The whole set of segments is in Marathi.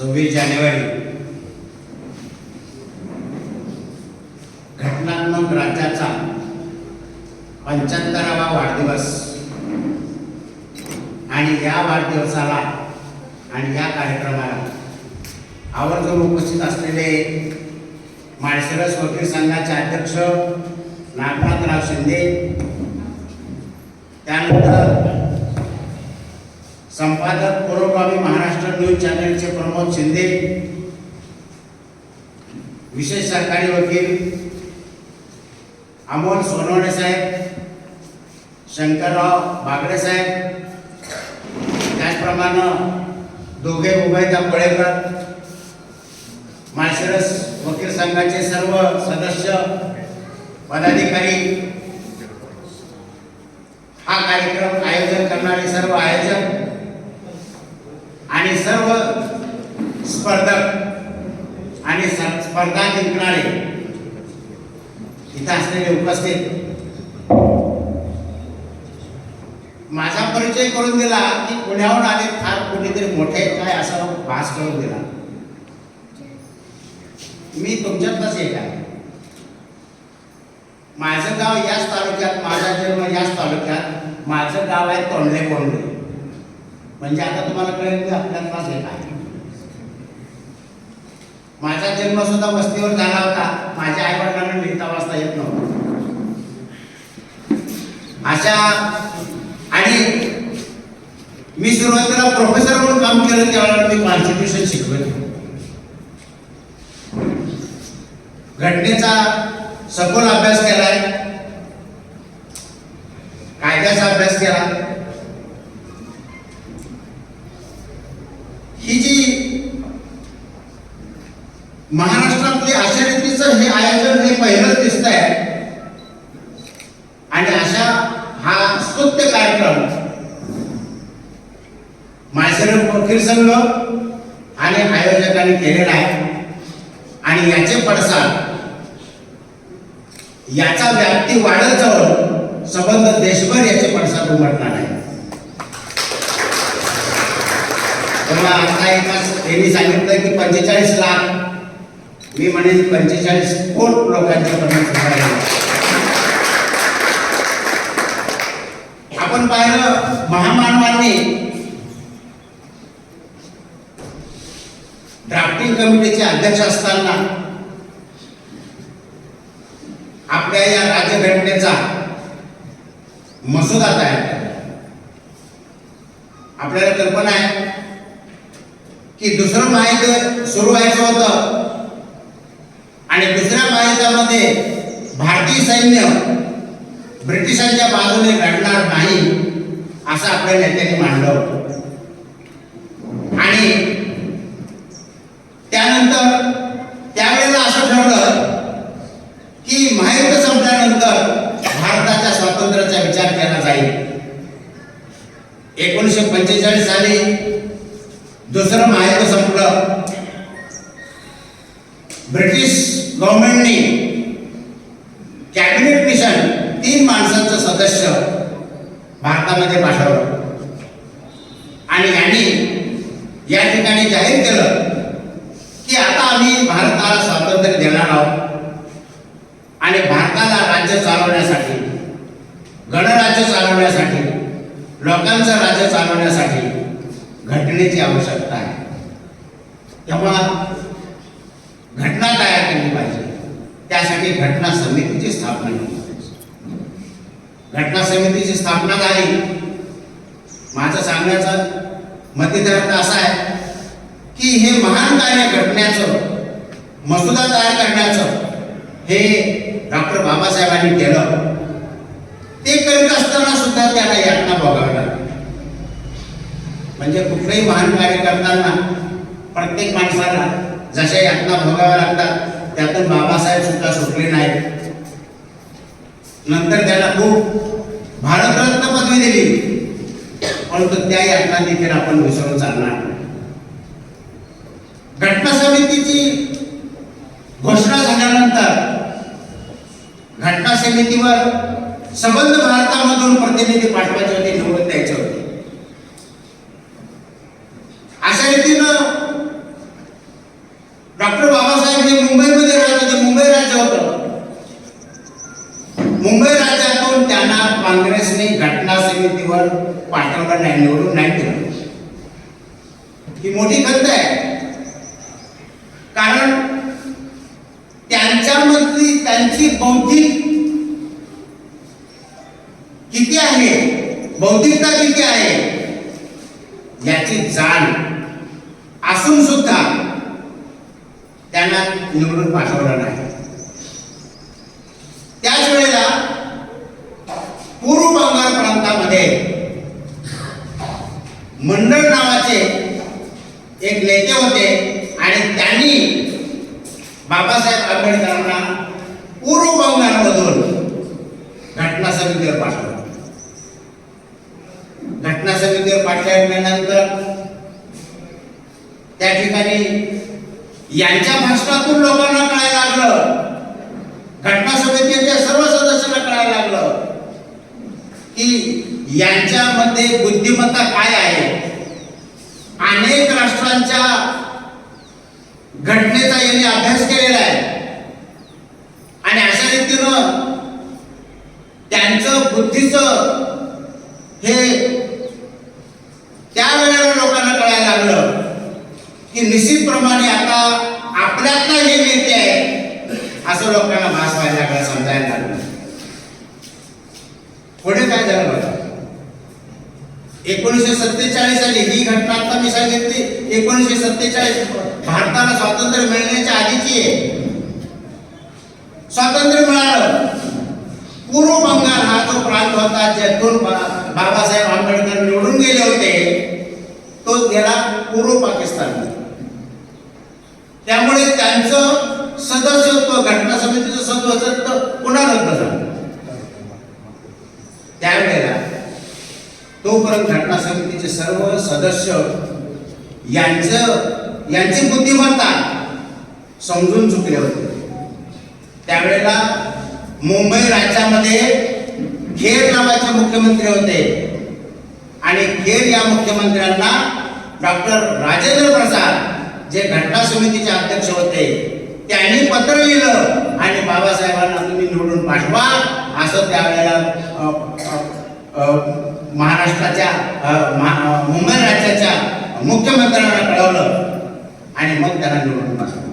सव्वीस जानेवारी. घटनात्मक राज्याचा पंच्याहत्तरावा वाढदिवस. आणि या वाढदिवसाला आणि या कार्यक्रमाला आवर्जून उपस्थित असलेले माळशिरस वकील संघाचे अध्यक्ष नागनाथराव शिंदे त्यानंतर संपादक पुरोगामी महाराष्ट्र न्यूज चॅनलचे प्रमोद शिंदे विशेष सरकारी वकील अमोल सोनवणे साहेब शंकरराव बागडे साहेब त्याचप्रमाणे दोघे उभयता पळेकर माळशिरस वकील संघाचे सर्व सदस्य पदाधिकारी. हा कार्यक्रम आयोजन करणारे सर्व आयोजक आणि सर्व स्पर्धक आणि स्पर्धा जिंकणारे इथं असलेले उपस्थित. माझा परिचय करून दिला की पुण्याहून आले फार कुठेतरी मोठे काय असा भास करून दिला. मी तुमच्यातलाच एक आहे. माझं गाव याच तालुक्यात माझा जन्म याच तालुक्यात माझं गाव आहे तोंडले कोंडले. म्हणजे आता तुम्हाला कळेल की आपल्यात त्रास येत आहे माझा जन्म सुद्धा वस्तीवर झाला होता. माझ्या आई वडिलांना लिहिता वाचता येत नव्हतं. अशा आणि मी सुरुवातीला प्रोफेसर म्हणून काम केलं त्यावेळेला मी कॉन्स्टिट्यूशन शिकवलं घटनेचा सखोल अभ्यास केलाय. कायद्याचा अभ्यास केला. महाराष्ट्रातले अशा रीतीचं हे आयोजन हे पहिलंच दिसत आहे आणि अशा हा स्तुत्य कार्यक्रम माळशिरस वकील संघ आणि आयोजकांनी केलेला आहे. आणि याचे पडसाद याचा व्याप्ती वाढत जाऊन संबंध देशभर याचे पडसाद उमटणार आहे. तेव्हा आता एकाच त्यांनी सांगितलं की पंचेचाळीस लाख मी म्हणेन पंचेचाळीस कोट लोकांच्या पर्यंत आपण पाहिलं महामानवांनी ड्राफ्टिंग कमिटीचे अध्यक्ष असताना आपल्या या राज्यघटनेचा मसुदा तयार केला. आपल्याला कल्पना आहे की दुसरं महायुद्ध सुरू व्हायचं होतं. आणि दुसऱ्या महायुद्धामध्ये भारतीय सैन्य ब्रिटिशांच्या बाजूने लढणार नाही असं आपल्या नेत्यांनी मांडलं होतं आणि त्यानंतर त्यावेळेला असं ठरलं की महायुद्ध संपल्यानंतर भारताच्या स्वातंत्र्याचा विचार केला जाईल एकोणीसशे पंचेचाळीस साली दुसरं महायुद्ध संपलं ब्रिटिश गव्हर्नमेंटने कॅबिनेट मिशन तीन माणसांचं सदस्य भारतामध्ये पाठवलं आणि यांनी या ठिकाणी जाहीर केलं की आता आम्ही भारताला स्वातंत्र्य देणार आहोत. आणि भारताला राज्य चालवण्यासाठी गणराज्य चालवण्यासाठी लोकांचं राज्य चालवण्यासाठी घटनेची आवश्यकता आहे. तेव्हा घटना तयार केली पाहिजे. त्यासाठी घटना समितीची स्थापना केली घटना समितीची स्थापना झाली. माझं सांगण्याचा मतितार्थ असा आहे की हे महान कार्य घडण्याचं मसुदा तयार करण्याचं हे डॉक्टर बाबासाहेबांनी केलं. ते करीत असताना सुद्धा त्याला यातना भोगावी लागली म्हणजे कुठलंही महान कार्य करताना प्रत्येक माणसाला जशा यातना भोगाव्या लागतात त्यातून बाबासाहेब सुद्धा सुटले नाहीत. नंतर त्याला खूप भारतरत्न पदवी दिली. परंतु त्या यातना देखील आपण विसरून चालणार घटना समितीची घोषणा झाल्यानंतर घटना समितीवर संबंध भारतामधून प्रतिनिधी पाठवायचे होते निवडून द्यायचे होते. अशा रीतीनं डॉक्टर बाबासाहेब हे मुंबईमध्ये राहत होते मुंबई राज्य होतं. मुंबई पण त्यांना काँग्रेसने घटना समितीवर पाठवलं नाही निवडून नाही दिलं. ही मोठी खंत आहे. कारण त्यांच्यामधली त्यांची बौद्धिक किती आहे? बौद्धिकता किती आहे? याची जाण असून सुद्धा त्यांना निवडून पाठवलं नाही त्याच वेळेला पूर्व बंगाल प्रांतामध्ये मंडळ नावाचे एक नेते होते आणि त्यांनी बाबासाहेब आंबेडकरांना पूर्व बंगालमधून घटना समितीवर पाठवलं. घटना समितीवर पाठवल्यानंतर त्या ठिकाणी यांच्या भाषणातून लोकांना कळायला लागलं. घटना समितीच्या सर्व सदस्यांना कळायला लागलं. की यांच्यामध्ये बुद्धिमत्ता काय आहे? अनेक राष्ट्रांच्या घटनेचा यांनी अभ्यास केलेला आहे. आणि अशा रीतीनं त्यांचं बुद्धीचं हे त्यावेळेला लोकांना कळायला लागलं की निश्चितप्रमाणे आता आपल्यातला हे नेते आहे असं लोकांना भास व्हायला लागलं समजायला लागलं. पुढे काय झालं बघा? एकोणीसशे सत्तेचाळीस साली ही घटना आता मी सांगितली. एकोणीसशे सत्तेचाळीस भारताला स्वातंत्र्य मिळण्याच्या आधीची आहे. स्वातंत्र्य मिळालं. पूर्व बंगाल हा जो प्रांत होता ज्यातून बाबासाहेब आंबेडकर निवडून गेले होते तो गेला पूर्व पाकिस्तान. त्यामुळे त्यांचं सदस्यत्व घटना समितीचं सदस्यत्व पुन्हा रद्द झालं त्यावेळेला तोपर्यंत घटना समितीचे सर्व सदस्य यांचं यांची बुद्धिमत्ता समजून चुकले होते. त्यावेळेला मुंबई राज्यामध्ये खेर नावाचे मुख्यमंत्री होते. आणि खेर या मुख्यमंत्र्यांना डॉक्टर राजेंद्र प्रसाद जे घटना समितीचे अध्यक्ष होते त्यांनी पत्र लिहिलं आणि बाबासाहेबांना तुम्ही निवडून पाठवा असं त्यावेळेला महाराष्ट्राच्या मुंबई राज्याच्या मुख्यमंत्र्यांना कळवलं. आणि मग त्यांना निवडून बसलं.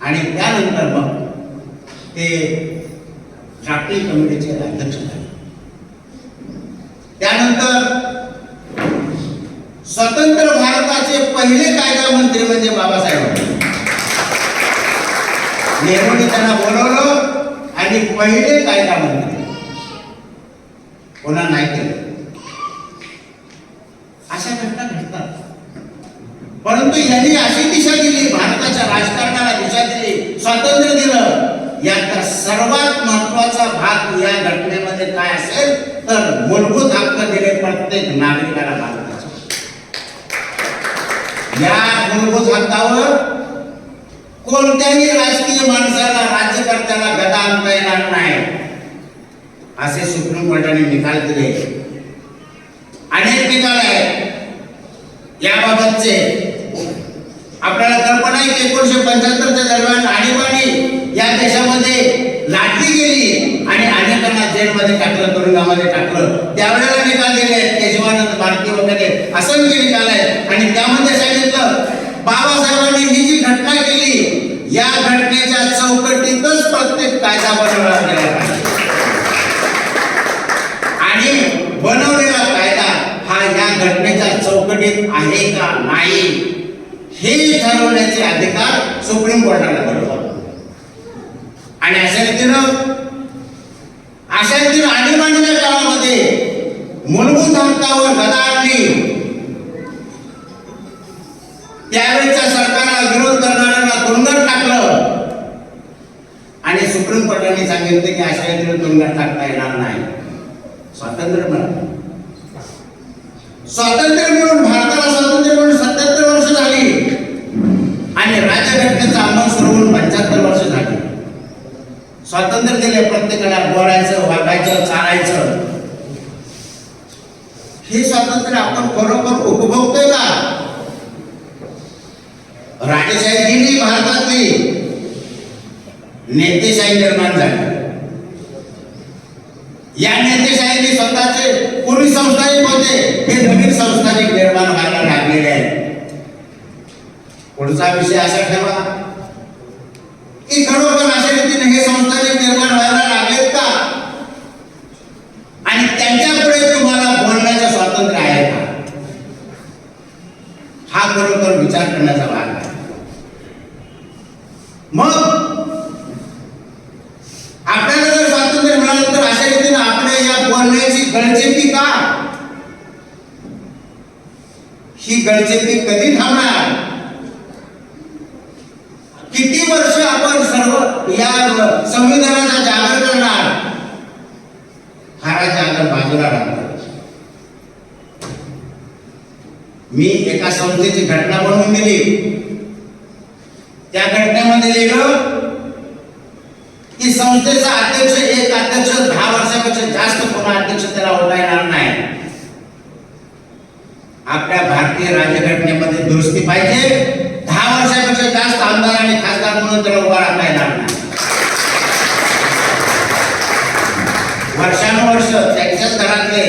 आणि त्यानंतर मग ते जागतिक कमिटीचे अध्यक्ष झाले. त्यानंतर स्वतंत्र भारताचे पहिले कायदा मंत्री म्हणजे बाबासाहेब होते. नेहरूने त्यांना बोलवलं आणि पहिले कायदा मंत्री. कोणा नाही केलं. अशा घटना घडतात. परंतु यांनी अशी दिशा दिली भारताच्या राजकारणाला दिशा दिली स्वातंत्र्य दिलं. याचा सर्वात महत्त्वाचा भाग या घटनेमध्ये काय असेल तर मूलभूत हक्क दिले प्रत्येक नागरिकाला भारताचे. या मूलभूत हक्कावर कोणत्याही राजकीय माणसाला राज्यकर्त्याला गदा आणता येणार नाही. असे सुप्रीम कोर्टाने निकाल दिले. अनेक निकाल आहेत. याबाबतचे आपल्याला कल्पना आहे की एकोणीशे पंच्याहत्तरच्या दरम्यान आणीबाणी या देशामध्ये लाटली गेली आणि अनेकांना जेलमध्ये टाकलं तुरुंगामध्ये टाकलं. त्यावेळेला निकाल दिले आहेत केशवानंद भारती वगैरे असंख्य निकाल आहेत. आणि त्यामध्ये सांगितलं बाबासाहेबांनी ही जी घटना केली या घटनेच्या चौकटीतच प्रत्येक कायदा बनवला गेला पाहिजे आणि बनवलेला कायदा हा या घटनेच्या चौकटीत आहे का नाही हे ठरवण्याचे अधिकार सुप्रीम कोर्टाला बरोबर आणि अशा रीतीनं अशा रीतीनं आणीबाणीच्या काळामध्ये मूलभूत हक्कावर गदा आणली त्यावेळेच्या सरकारला विरोध करणाऱ्यांना तुरुंगात टाकलं. आणि सुप्रीम कोर्टाने सांगितलं की अशा रीतीनं तुरुंगात टाकता येणार नाही. स्वातंत्र्य मिळालं. स्वातंत्र्य मिळून भारताला स्वातंत्र्य मिळून सत्याहत्तर वर्ष झाली आणि राज्यघटनेचा अंमल सुरू होऊन पंच्याहत्तर वर्ष झाली स्वातंत्र्य दिले प्रत्येकाला बोलायचं वागायचं चालायचं हे स्वातंत्र्य आपण खरोखर उपभोगतोय का राजेशाही गेली भारतातली नेतेशाही निर्माण झाली या नेतेशाहीने स्वतःचे पूर्वी संस्थानिक होते हे नवीन संस्थानिक निर्माण व्हायला लागलेले आहेत पुढचा विषय असा ठेवा। की खरोखर अशा रीतीने हे संस्थानिक निर्माण व्हायला लागलेत का आणि त्यांच्या पुढे तुम्हाला बोलण्याचं स्वातंत्र्य आहे का? हा खरोखर विचार करण्याचा भाग आहे. मग आपल्याला जर स्वातंत्र्य मिळालं तर अशा रीतीने आपल्या या बोलण्याची गळचेपी का? ही गळचेपी कधी थांबणार? किती वर्ष आपण सर्व या संविधानाचा जागर करणार. हा जागर बाजूला राहणार. मी एका संस्थेची घटना बनवून दिली. त्या घटनेमध्ये लिहिलं की संस्थेचा अध्यक्ष एक अध्यक्ष दहा वर्षापेक्षा जास्त पुन्हा अध्यक्ष त्याला होता येणार नाही. आपल्या भारतीय राज्यघटनेमध्ये दुरुस्ती पाहिजे. दहा वर्षापेक्षा जास्त आमदार आणि खासदार म्हणून त्याला उभा राहता येणार नाही. वर्षानुवर्ष त्यांच्याच घरातले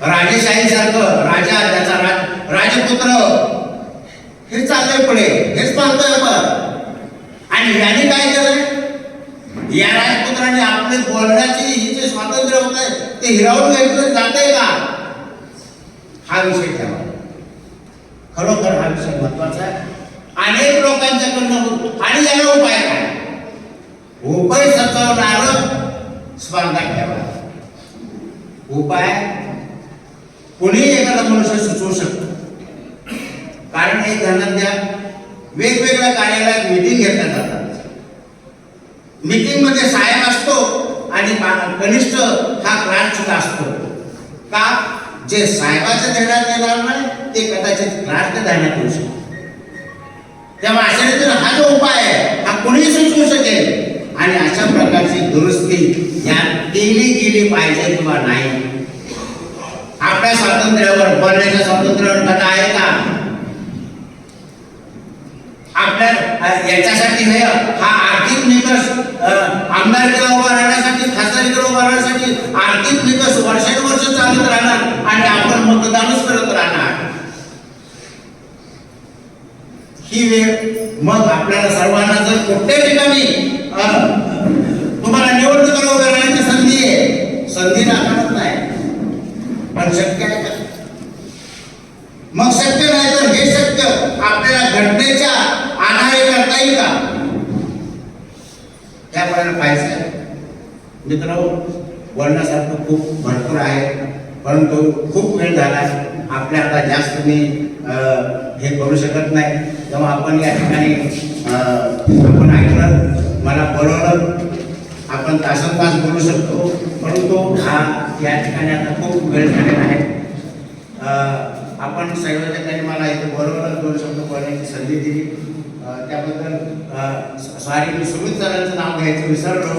राजेशाही सारखं राजा त्याचा राज राजपुत्र हे चाललंय पुढे. हेच पाहतोय आपण. आणि याने काय केलंय? या राजपुत्राने आपले बोलण्याची ही जे स्वातंत्र्य होत ते हिरावून घेतलं. जाते का? हा विषय ठेवा. खरोखर हा विषय महत्त्वाचा आहे. अनेक लोकांच्याकडनं आणि याला उपाय काय? उपाय सचवणार स्पर्धा ठेवा. उपाय? कोणी एखादा मनुष्य सुचवू शकतो. कारण हे धनंद्या वेगवेगळ्या कार्यालयात मीटिंग घेतल्या जातात. मिटिंगमध्ये साहेब असतो आणि बा- कनिष्ठ हा क्रांत सुद्धा असतो. का? जे साहेबाच्या देण्यात येणार नाही ते कदाचित क्लासच्या ध्यानात येऊ शकतो तेव्हा अशा हा जो उपाय आहे हा कोणीही सुचवू शकेल. आणि अशा प्रकारची दुरुस्ती या केली गेली पाहिजे किंवा नाही. आपल्या स्वातंत्र्यावर बोलण्याच्या स्वातंत्र्यावर कथा आहे का आपल्या अ, याच्यासाठी हे हा आर्थिक निकष अ, आमदारकीला उभा राहण्यासाठी खासदारीकडे उभा राहण्यासाठी आर्थिक निकष वर्षानुवर्ष चालत राहणार आणि आपण मतदानच करत राहणार. ही वेळ मग आपल्याला सर्वांना जर कुठल्या ठिकाणी तुम्हाला निवडणुकीला उभे राहण्याची संधी आहे संधी नाकारत नाही. पण शक्य आहे का? मग शक्य नाही तर हे शक्य आपल्याला घटनेच्या आधारे का? पाहिजे मित्र बोलण्यासारखं खूप भरपूर आहे परंतु खूप वेळ झाला आपल्या आता जास्त मी हे करू शकत नाही. तेव्हा आपण या ठिकाणी अं, आपण ऐकलं मला बोलवलं आपण तासन तास बोलू शकतो. परंतु हा या ठिकाणी आता खूप वेळ झालेला आहे. अं, आपण संयोजकांनी मला इथे बोलवलं दोन शब्द बोलण्याची संधी दिली. त्याबद्दल सॉरी मी सुमित सरांचं नाव घ्यायचं विसरलो.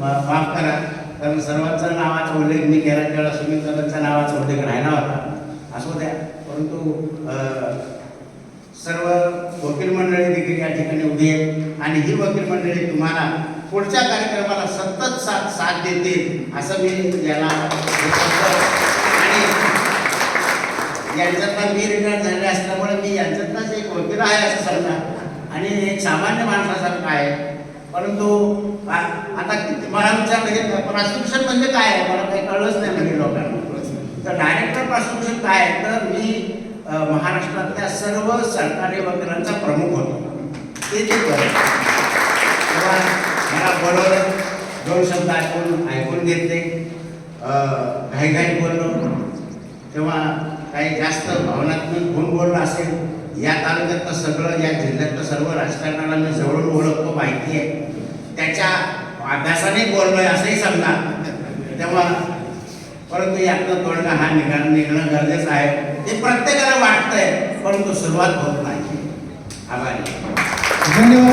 माफ करा. कारण सर्वांचा नावाचा उल्लेख मी केला त्यावेळेला सुमित सरांच्या नावाचा उल्लेख राहिला होता. असू द्या परंतु सर्व वकील मंडळी देखील या ठिकाणी उभी आहे आणि ही वकील मंडळी तुम्हाला पुढच्या कार्यक्रमाला सतत साथ साथ देतील असं मी याला आणि यांच्यातला मी रिटायर झाले असल्यामुळे मी यांच्यातलाच एक वकील आहे असं सांगणार. आणि एक सामान्य माणसासारखं आहे? परंतु आता किती- मला विचारलं की प्रॉसिक्युशन म्हणजे काय आहे? मला काही कळलंच नाही म्हणजे लोकांना. तर डायरेक्टर प्रॉसिक्युशन काय आहे? तर मी महाराष्ट्रातल्या सर्व सरकारी वकिलांचा प्रमुख होतो. ते ते तेव्हा मला बोलवलं दोन शब्द ऐकून ऐकून घेतले. घाई घाई बोललो. तेव्हा काही जास्त भावनात्मक गुण बोललं असेल या तालुक्यातलं सगळं या जिल्ह्यातलं सर्व राजकारणाला मी जवळून ओळखतो माहिती आहे. त्याच्या अभ्यासाने बोललोय असंही समजा तेव्हा परंतु यातनं तोडणं हा निघाण निघणं गरजेचं आहे. ते प्रत्येकाला वाटतंय परंतु सुरुवात होत नाही. आभारी. धन्यवाद.